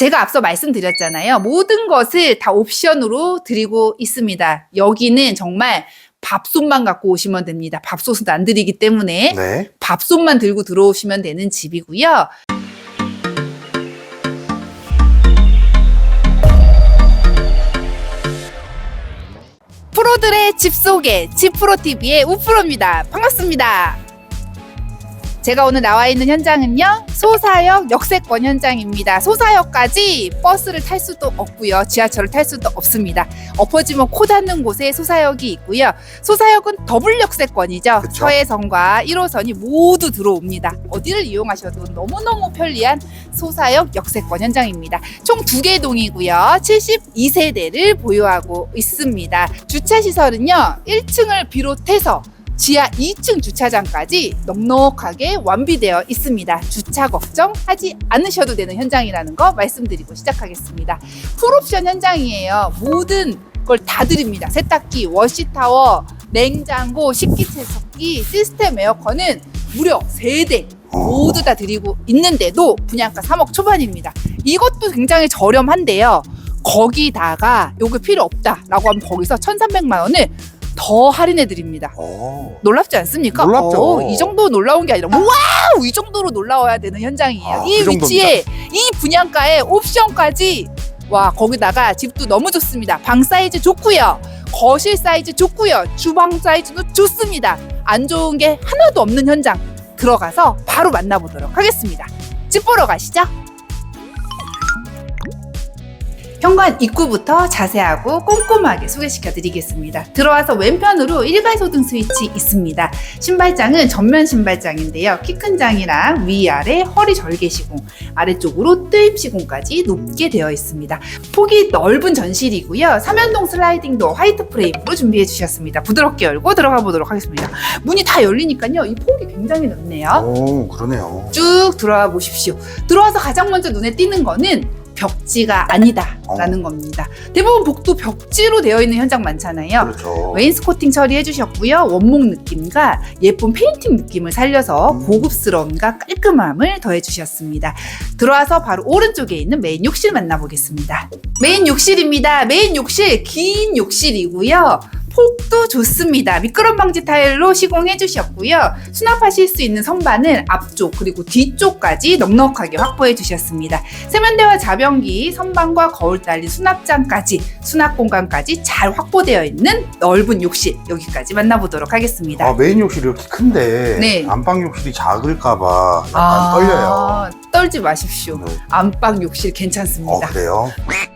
제가 앞서 말씀드렸잖아요. 모든 것을 다 옵션으로 드리고 있습니다. 여기는 정말 밥솥만 갖고 오시면 됩니다. 밥솥은 안 드리기 때문에 네. 밥솥만 들고 들어오시면 되는 집이고요. 프로들의 집 소개, 집프로TV의 우프로입니다. 반갑습니다. 제가 오늘 나와 있는 현장은요, 소사역 역세권 현장입니다. 소사역까지 버스를 탈 수도 없고요, 지하철을 탈 수도 없습니다. 엎어지면 코 닿는 곳에 소사역이 있고요. 소사역은 더블 역세권이죠. 그쵸. 서해선과 1호선이 모두 들어옵니다. 어디를 이용하셔도 너무너무 편리한 소사역 역세권 현장입니다. 총 두 개 동이고요. 72세대를 보유하고 있습니다. 주차 시설은요. 1층을 비롯해서 지하 2층 주차장까지 넉넉하게 완비되어 있습니다. 주차 걱정하지 않으셔도 되는 현장이라는 거 말씀드리고 시작하겠습니다. 풀옵션 현장이에요. 모든 걸 다 드립니다. 세탁기, 워시타워, 냉장고, 식기세척기, 시스템 에어컨은 무려 3대 모두 다 드리고 있는데도 분양가 3억 초반입니다. 이것도 굉장히 저렴한데요. 거기다가 요거 필요 없다라고 하면 거기서 1,300만 원을 더 할인해 드립니다. 어. 놀랍지 않습니까? 놀랍죠. 어, 이 정도 놀라운 게 아니라 와우 이 정도로 놀라워야 되는 현장이에요. 아, 이 그 위치에 이 분양가에 옵션까지 와 거기다가 집도 너무 좋습니다. 방 사이즈 좋고요. 거실 사이즈 좋고요. 주방 사이즈도 좋습니다. 안 좋은 게 하나도 없는 현장 들어가서 바로 만나보도록 하겠습니다. 집 보러 가시죠. 현관 입구부터 자세하고 꼼꼼하게 소개시켜 드리겠습니다. 들어와서 왼편으로 일괄소등 스위치 있습니다. 신발장은 전면 신발장인데요. 키 큰 장이랑 위아래 허리 절개 시공, 아래쪽으로 뜨입 시공까지 높게 되어 있습니다. 폭이 넓은 전실이고요. 삼연동 슬라이딩도 화이트 프레임으로 준비해 주셨습니다. 부드럽게 열고 들어가 보도록 하겠습니다. 문이 다 열리니까요. 이 폭이 굉장히 넓네요. 오, 그러네요. 쭉 들어와 보십시오. 들어와서 가장 먼저 눈에 띄는 거는 벽지가 아니다라는 겁니다. 대부분 복도 벽지로 되어 있는 현장 많잖아요. 그렇죠. 웨인스코팅 처리해 주셨고요. 원목 느낌과 예쁜 페인팅 느낌을 살려서 음. 고급스러움과 깔끔함을 더해 주셨습니다. 들어와서 바로 오른쪽에 있는 메인 욕실 만나보겠습니다. 메인 욕실입니다. 메인 욕실 긴 욕실이고요. 폭도 좋습니다. 미끄럼 방지 타일로 시공해 주셨고요. 수납하실 수 있는 선반을 앞쪽 그리고 뒤쪽까지 넉넉하게 확보해 주셨습니다. 세면대와 자변기, 선반과 거울 달린 수납장까지 수납 공간까지 잘 확보되어 있는 넓은 욕실 여기까지 만나보도록 하겠습니다. 아, 메인 욕실이 이렇게 큰데 네. 안방 욕실이 작을까봐 약간 아, 떨려요. 떨지 마십시오. 네. 안방 욕실 어, 괜찮습니다. 그래요?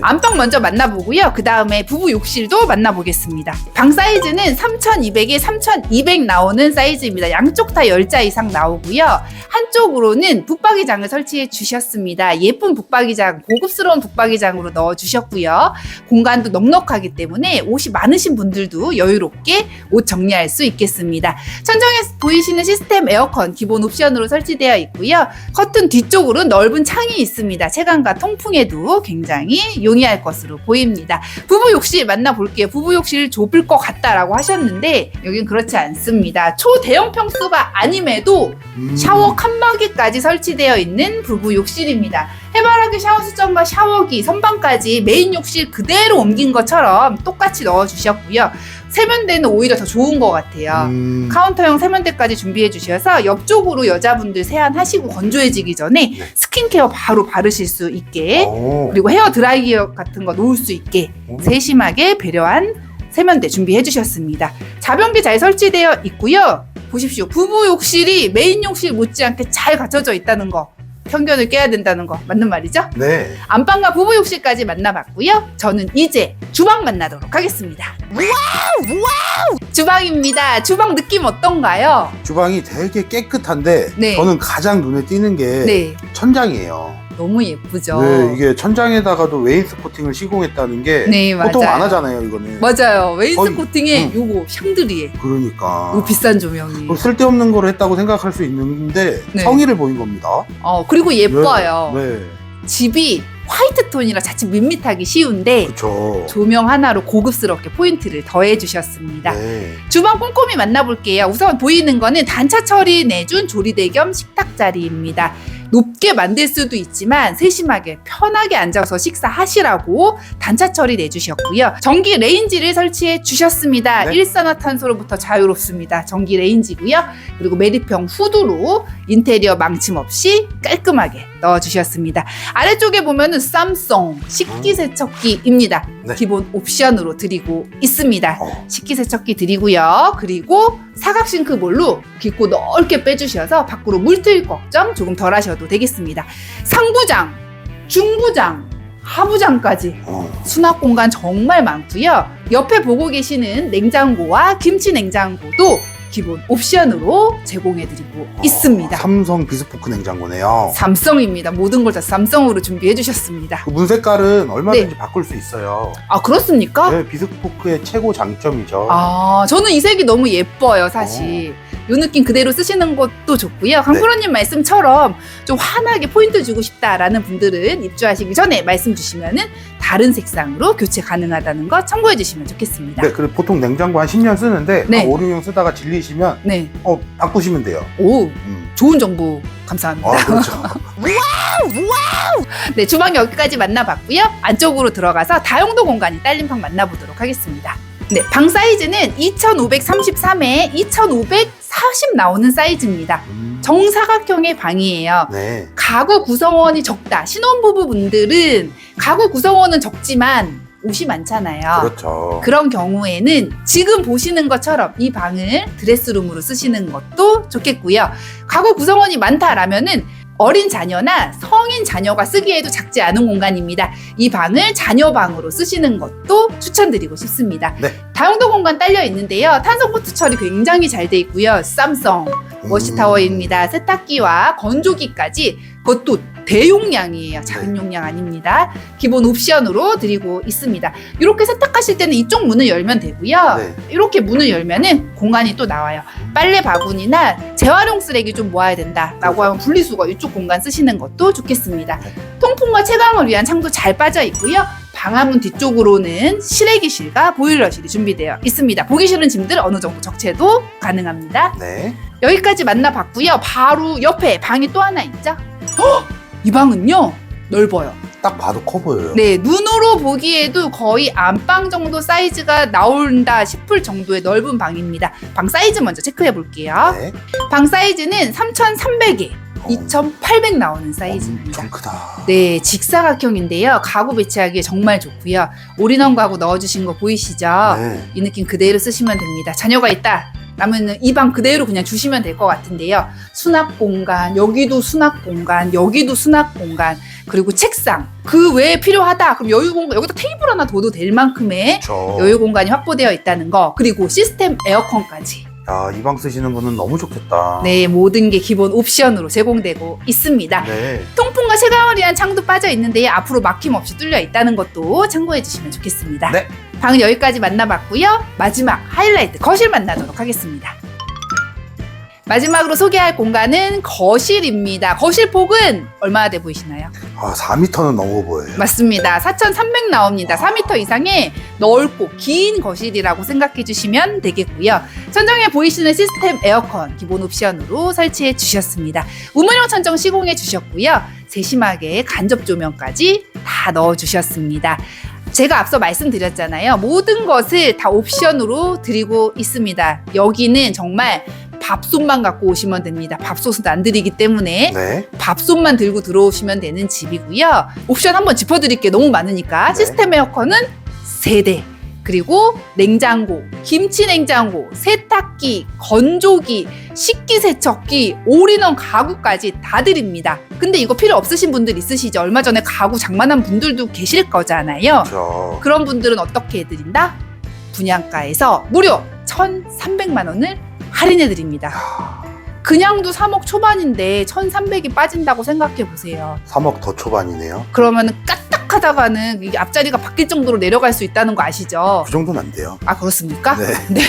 안방 먼저 만나보고요. 그 다음에 부부 욕실도 만나보겠습니다. 방 사이즈는 3200에 3200 나오는 사이즈입니다. 양쪽 다 10자 이상 나오고요. 한쪽으로는 붙박이장을 설치해 주셨습니다. 예쁜 붙박이장, 고급스러운 붙박이장으로 넣어 주셨고요. 공간도 넉넉하기 때문에 옷이 많으신 분들도 여유롭게 옷 정리할 수 있겠습니다. 천정에 보이시는 시스템 에어컨 기본 옵션으로 설치되어 있고요. 커튼 뒤쪽으로 넓은 창이 있습니다. 채광과 통풍에도 굉장히 용이할 것으로 보입니다. 부부 욕실 만나볼게요. 부부 욕실 좁을 것 같다라고 하셨는데 여긴 그렇지 않습니다. 초대형 평수가 아님에도 음. 샤워 칸막이까지 설치되어 있는 부부 욕실입니다. 해바라기 샤워 수정과 샤워기, 선반까지 메인 욕실 그대로 옮긴 것처럼 똑같이 넣어주셨고요. 세면대는 오히려 더 좋은 것 같아요. 음. 카운터형 세면대까지 준비해 주셔서 옆쪽으로 여자분들 세안하시고 건조해지기 전에 네. 스킨케어 바로 바르실 수 있게 오. 그리고 헤어 드라이기어 같은 거 놓을 수 있게 오. 세심하게 배려한 세면대 준비해 주셨습니다. 자변기 잘 설치되어 있고요. 보십시오. 부부 욕실이 메인 욕실 못지않게 잘 갖춰져 있다는 거. 편견을 깨야 된다는 거 맞는 말이죠? 네. 안방과 부부 욕실까지 만나봤고요. 저는 이제 주방 만나도록 하겠습니다. 와우! 와우! 주방입니다. 주방 느낌 어떤가요? 주방이 되게 깨끗한데 네. 저는 가장 눈에 띄는 게 네. 천장이에요. 너무 예쁘죠? 네, 이게 천장에다가도 웨인스코팅을 시공했다는 게 네, 보통 맞아요. 안 하잖아요, 이거는. 맞아요. 웨인스코팅에 음. 요거 샹드리에 그러니까. 요 비싼 조명이. 뭐 쓸데없는 거를 했다고 생각할 수 있는데 네. 성의를 보인 겁니다. 어 그리고 예뻐요. 네. 집이 화이트 톤이라 자칫 밋밋하기 쉬운데 그렇죠. 조명 하나로 고급스럽게 포인트를 더해 주셨습니다. 네. 주방 꼼꼼히 만나볼게요. 우선 보이는 거는 단차 처리 내준 조리대 겸 식탁 자리입니다. 높게 만들 수도 있지만 세심하게 편하게 앉아서 식사하시라고 단차 처리 내주셨고요. 전기 레인지를 설치해 주셨습니다. 네. 일산화탄소로부터 자유롭습니다. 전기 레인지고요. 그리고 메리평 후드로 인테리어 망침 없이 깔끔하게 넣어주셨습니다. 아래쪽에 보면은 쌈송 식기세척기입니다. 네. 기본 옵션으로 드리고 있습니다. 어, 식기세척기 드리고요. 그리고 사각 싱크볼로 깊고 넓게 빼주셔서 밖으로 물트일 걱정 조금 덜 하셔도 되겠습니다. 상부장, 중부장, 하부장까지 어. 수납 공간 정말 많고요. 옆에 보고 계시는 냉장고와 김치 냉장고도 기본 옵션으로 제공해드리고 있습니다. 삼성 비스포크 냉장고네요. 삼성입니다. 모든 걸 다 삼성으로 준비해 주셨습니다. 그 문 색깔은 얼마든지 바꿀 수 있어요. 아 그렇습니까? 네, 비스포크의 최고 장점이죠. 아 저는 이 색이 너무 예뻐요 사실. 이 느낌 그대로 쓰시는 것도 좋고요. 강프로님 말씀처럼 좀 환하게 포인트 주고 싶다라는 분들은 입주하시기 전에 말씀 주시면은 다른 색상으로 교체 가능하다는 거 참고해 주시면 좋겠습니다. 네, 그리고 보통 냉장고 한 10년 쓰는데 네. 한 5, 6년 쓰다가 질리시면 네. 어, 바꾸시면 돼요. 오 음. 좋은 정보 감사합니다. 아, 그렇죠. 네, 주방 여기까지 만나봤고요. 안쪽으로 들어가서 다용도 공간이 딸림방 만나보도록 하겠습니다. 네, 방 사이즈는 2533에 2540 나오는 사이즈입니다. 음. 정사각형의 방이에요. 네. 가구 구성원이 적다. 신혼부부분들은 가구 구성원은 적지만 옷이 많잖아요. 그렇죠. 그런 경우에는 지금 보시는 것처럼 이 방을 드레스룸으로 쓰시는 것도 좋겠고요. 가구 구성원이 많다라면은 어린 자녀나 성인 자녀가 쓰기에도 작지 않은 공간입니다. 이 방을 자녀 방으로 쓰시는 것도 추천드리고 싶습니다. 네. 다용도 공간 딸려 있는데요. 탄성 포트 처리 굉장히 잘 돼 있고요. 쌈성 음. 워시타워입니다. 세탁기와 건조기까지 그것도 대용량이에요. 작은 네. 용량 아닙니다. 기본 옵션으로 드리고 있습니다. 이렇게 세탁하실 때는 이쪽 문을 열면 되고요. 네. 이렇게 문을 열면은 공간이 또 나와요. 빨래 바구니나 재활용 쓰레기 좀 모아야 된다라고 하면 분리수거 이쪽 공간 쓰시는 것도 좋겠습니다. 네. 통풍과 채광을 위한 창도 잘 빠져 있고요. 방화문 뒤쪽으로는 실외기실과 보일러실이 준비되어 있습니다. 보기 싫은 짐들 어느 정도 적재도 가능합니다. 네. 여기까지 만나봤고요. 바로 옆에 방이 또 하나 있죠. 헉! 이 방은요 넓어요. 딱 봐도 커 보여요. 네, 눈으로 보기에도 거의 안방 정도 사이즈가 나온다 싶을 정도의 넓은 방입니다. 방 사이즈 먼저 체크해 볼게요. 네. 방 사이즈는 3,300에 2,800 나오는 사이즈입니다. 엄청 크다. 네, 직사각형인데요. 가구 배치하기에 정말 좋고요. 올인원 가구 넣어주신 거 보이시죠? 네. 이 느낌 그대로 쓰시면 됩니다. 자녀가 있다. 라면 이방 그대로 그냥 주시면 될 것 같은데요. 수납 공간, 여기도 수납 공간, 여기도 수납 공간, 그리고 책상. 그 외에 필요하다. 그럼 여유 공간, 여기다 테이블 하나 둬도 될 만큼의 그렇죠. 여유 공간이 확보되어 있다는 거. 그리고 시스템 에어컨까지. 야, 이 방 쓰시는 분은 너무 좋겠다. 네, 모든 게 기본 옵션으로 제공되고 있습니다. 네. 통풍과 채광을 위한 창도 빠져 있는데 앞으로 막힘 없이 뚫려 있다는 것도 참고해 주시면 좋겠습니다. 네. 방은 여기까지 만나봤고요. 마지막 하이라이트 거실 만나도록 하겠습니다. 마지막으로 소개할 공간은 거실입니다. 거실 폭은 얼마나 돼 보이시나요? 아, 4m는 넘어 보여요. 맞습니다. 4,300 나옵니다. 4m 이상의 넓고 긴 거실이라고 생각해 주시면 되겠고요. 천정에 보이시는 시스템 에어컨 기본 옵션으로 설치해 주셨습니다. 우물형 천정 시공해 주셨고요. 세심하게 간접 조명까지 다 넣어 주셨습니다. 제가 앞서 말씀드렸잖아요. 모든 것을 다 옵션으로 드리고 있습니다. 여기는 정말 밥솥만 갖고 오시면 됩니다. 밥솥은 안 드리기 때문에 네. 밥솥만 들고 들어오시면 되는 집이고요. 옵션 한번 짚어드릴게 너무 많으니까 네. 시스템 에어컨은 세대 그리고 냉장고, 김치 냉장고, 세탁기, 건조기, 식기 세척기, 올인원 가구까지 다 드립니다. 근데 이거 필요 없으신 분들 있으시죠? 얼마 전에 가구 장만한 분들도 계실 거잖아요. 그렇죠. 그런 분들은 어떻게 해드린다? 분양가에서 무려 1,300만 원을 할인해 드립니다. 그냥도 3억 초반인데 1,300이 빠진다고 생각해 보세요. 3억 더 초반이네요. 그러면 까딱 하다가는 이게 앞자리가 바뀔 정도로 내려갈 수 있다는 거 아시죠? 그 정도는 안 돼요. 아 그렇습니까? 네. 네.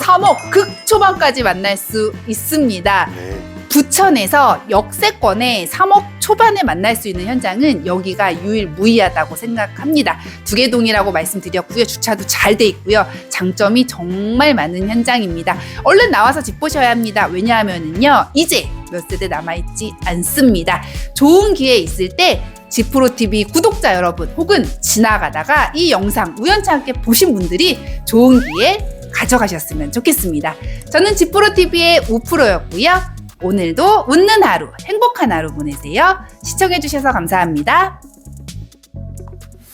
3억 극초반까지 만날 수 있습니다. 네. 부천에서 역세권에 3억 초반에 만날 수 있는 현장은 여기가 유일무이하다고 생각합니다. 두개동이라고 말씀드렸고요. 주차도 잘 돼 있고요. 장점이 정말 많은 현장입니다. 얼른 나와서 집 보셔야 합니다. 왜냐하면은요. 이제 몇 세대 남아있지 않습니다. 좋은 기회 있을 때 지프로TV 구독자 여러분 혹은 지나가다가 이 영상 우연찮게 보신 분들이 좋은 기회 가져가셨으면 좋겠습니다. 저는 지프로TV의 우프로였고요. 오늘도 웃는 하루, 행복한 하루 보내세요. 시청해주셔서 감사합니다.